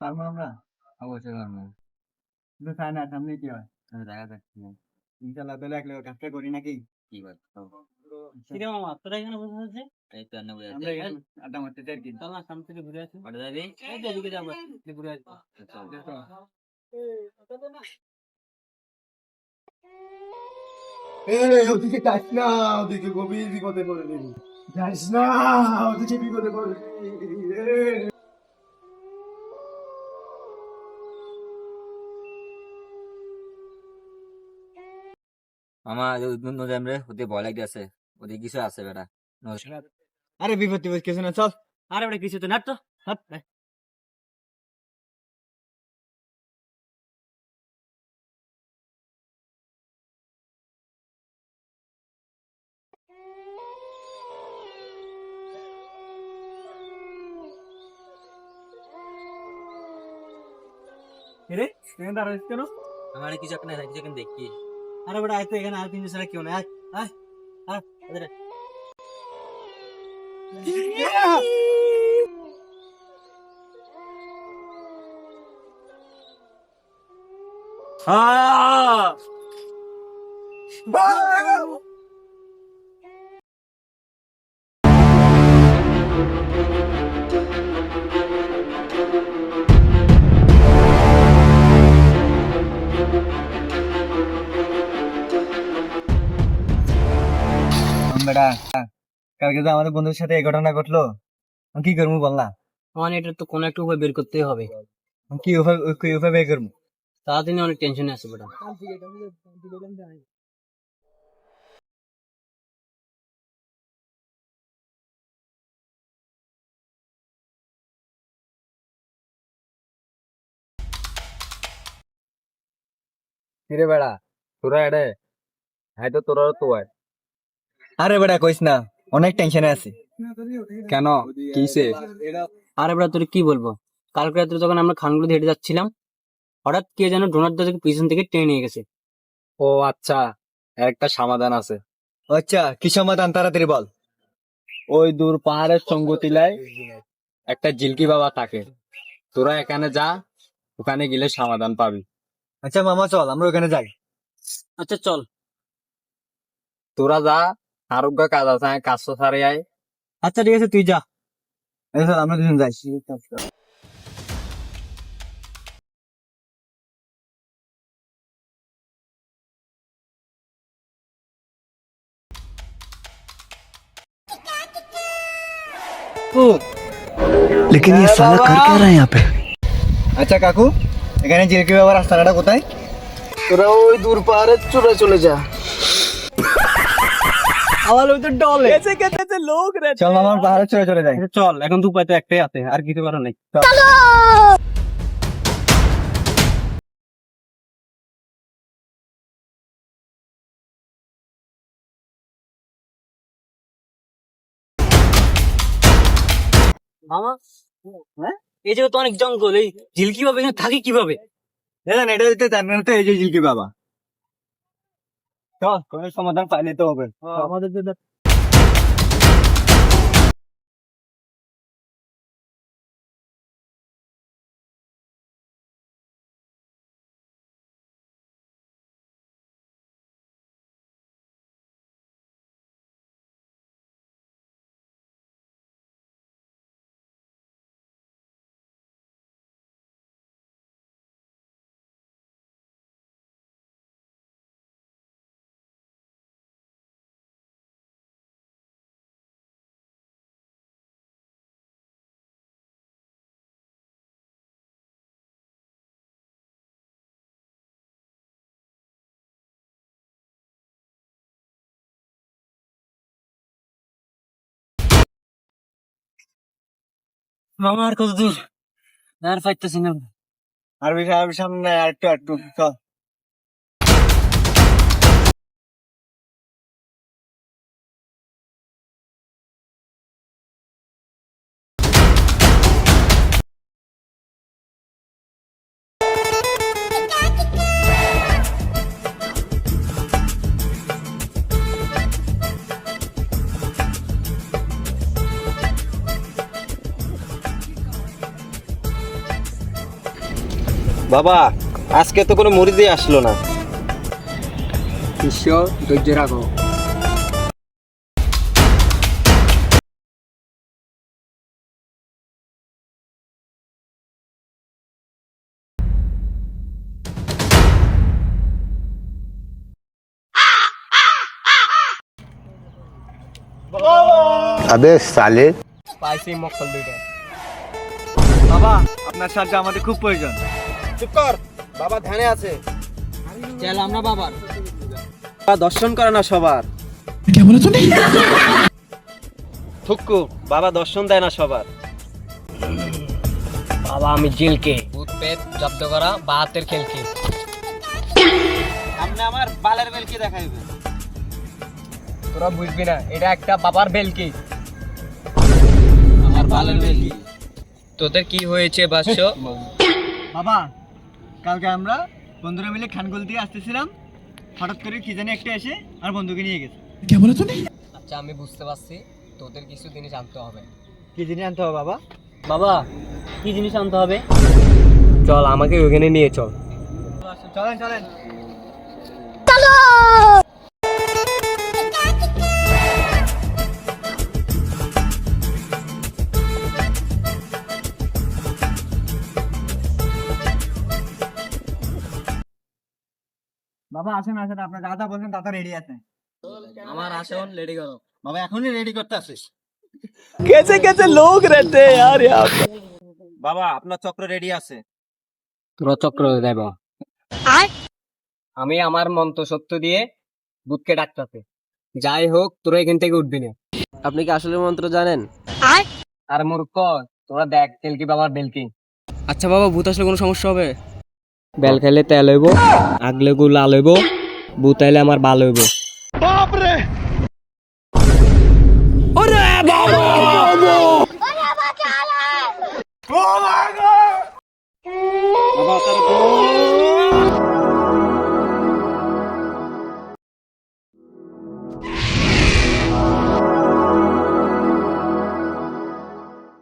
আমরা অবশ্যই পারব কিন্তু চাই না সামনে কি হয়? দেখা যাক ইনশাল্লাহ তাহলে একলে কাজটা করি নাকি? কি বল? কিরে মামা তোরা এখানে বসে আছে এই তো অন্য বুঝে আমরা এখানে আড্ডা মারতে চাই কি। চল না সামনে থেকে ঘুরে আসি। এই যাব ঘুরে আসব এই ওদিকে যাস না ওদিকে গভীর বিপদে পড়ে দিবি যাস না ওদিকে বিপদে পড়ে আমার নদী রে ওদের ভয় লাগতেছে ওদের কিছু আছে বেটা। আরে বিপদ টিপদ কিছু না চল। আরে বেটা কিছু তো না তো। হাট, কিরে এখানে দাঁড়াইছিস কেন? আমার কিছু একটা কিছু একটা দেখি। আরে বেটা আয় তো এখানে আর তিনজন ছাড়া কেউ নেই আয় আয় আয় এদের বেটা। কালকে তো আমাদের বন্ধুর সাথে এই ঘটনা ঘটলো। আমি কি করব বল না আমার এটা তো কোনো একটা উপায় বের করতেই হবে। কি উপায় কি উপায় বের করব? তাড়াতাড়ি অনেক টেনশনে আছে বেটা। কিরে বেড়া তোরা এডে। হ্যাঁ তো তোরা তো আরে বেটা কইস না অনেক টেনশনে আছি। কেন? কিসে আরে বেটা তোর কি বলব? কালকে রাত্রে যখন আমরা খানগুলো হেঁটে যাচ্ছিলাম হঠাৎ কে যেন ডোনার দাদাকে পিছন থেকে টেনে নিয়ে গেছে। ও আচ্ছা একটা সমাধান আছে। আচ্ছা কি সমাধান? তাড়াতাড়ি বল। ওই দূর পাহাড়ের সঙ্গতিলায় একটা জিলকি বাবা থাকে। তোরা এখানে যা ওখানে গেলে সমাধান পাবি। আচ্ছা মামা চল আমরা ওখানে যাই। আচ্ছা চল। তোরা যা আরোগ্য কাজ আছে আমি কাজ তো সারে আয় আচ্ছা ঠিক আছে তুই যা এই চল আমরা দুজন যাই लेकिन ये साला कर क्या रहा है यहाँ पे আচ্ছা কাকু এখানে জিলকি বাবার রাস্তাটা কোথায় তোরা ওই দূর পাহাড়ে চলে চলে যা চল মামা পাহাড়ে চলে চলে যাই। আচ্ছা, চল এখন তো উপায় তো একটাই আছে আর কিছু করার নেই। মামা হ্যাঁ? এই যে তো অনেক জঙ্গল এই ঝিলকি ভাবে এখানে থাকি কীভাবে? দেখেন এটা দিতে তার তো এই যে জিলকি বাবা। চল কোনো সমাধান পাইলে তো হবে। আমাদের যে মামা আর কত দূর আর পাইতেছি না আর বিষয় আর একটু একটু বাবা আজকে তো কোনো মরিদে আসলো না। ঈশ্বর ধৈর্য রাখো। আবে সালে। পাইছি মকল দুইটা। বাবা আপনার সাহায্য আমাদের খুব প্রয়োজন। চুপ কর। বাবা ধ্যানে আছে। চল আমরা বাবার। বাবা দর্শন করে না সবার। থুক্কু বাবা দর্শন দেয় না সবার। বাবা আমি জিলকে ভূত পেট জব্দ করা বা হাতের খেলকে সামনে আমার বালের বেলকে দেখাইবে? তোরা বুঝবি না এটা একটা বাবার বেলকি আমার বালের বেলকি তোদের কি হয়েছে বাস্য বাবা কালকে আমরা বন্ধুরা মিলে খানগুল দিয়ে আসতেছিলাম। হঠাৎ করে কি জানি একটা এসে আর বন্ধুকে নিয়ে গেছে। আচ্ছা আমি বুঝতে পারছি। তোদের কিছু জিনিস আনতে হবে। কি জিনিস আনতে হবে বাবা? বাবা কি জিনিস আনতে হবে? চল আমাকে ওখানে নিয়ে চল। চলেন চলেন। বাবা আসেন আসেন আপনার দাদা বলছেন দাদা রেডি আছে। আমার আসন রেডি করো। বাবা এখনই রেডি করতে আসিস। বাবা আপনার চক্র রেডি আছে। তোরা চক্র দেব। আমি আমার মন্ত্র সত্য দিয়ে ভূতকে ডাকতেছে। যাই হোক তোরা এখান থেকে উঠবি না। আপনি কি আসলে মন্ত্র জানেন? আর মূর্খ তোরা দেখ তেলকি বাবার বেলকি আচ্ছা বাবা ভূত আসলে কোনো সমস্যা হবে? বেল খাইলে তেল হইব আগলে গু লাল হইব বুতাইলে আমার বাল হইব। বাবা!